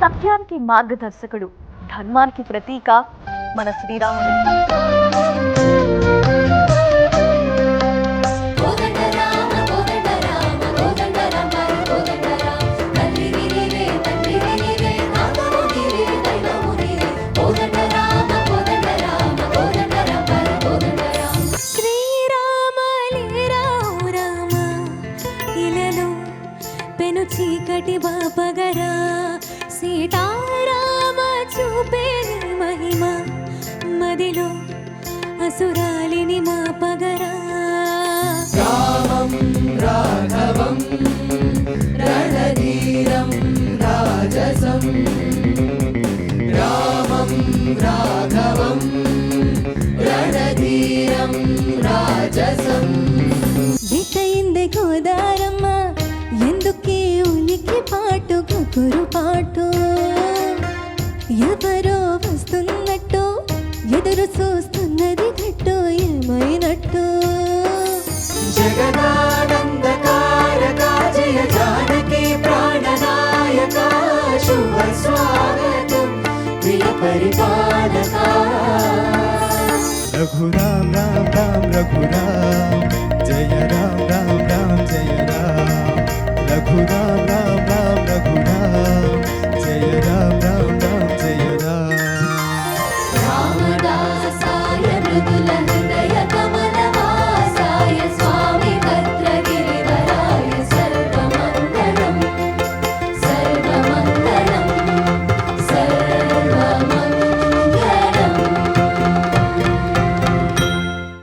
సత్యానికి మార్గదర్శకుడు ధర్మానికి ప్రతీక మన శ్రీరాముడు. చీకటి రామ అసురాలిని మాపగరా బిట్టయింది గోదారమ్మ ఎందుకే ఉలికి పాటు గుగురు పాటు? ఎవరో వస్తున్నట్టు ఎదురు చూస్తున్నది నిజమైనట్టు జగదానందకారక జయ జానకి ప్రాణనాయక శుభ స్వాగతం ప్రియ పరిపాలక. రఘురామ రామ రామ రఘురామ జయ రామ రామ రామ జయ రామ. రఘురామ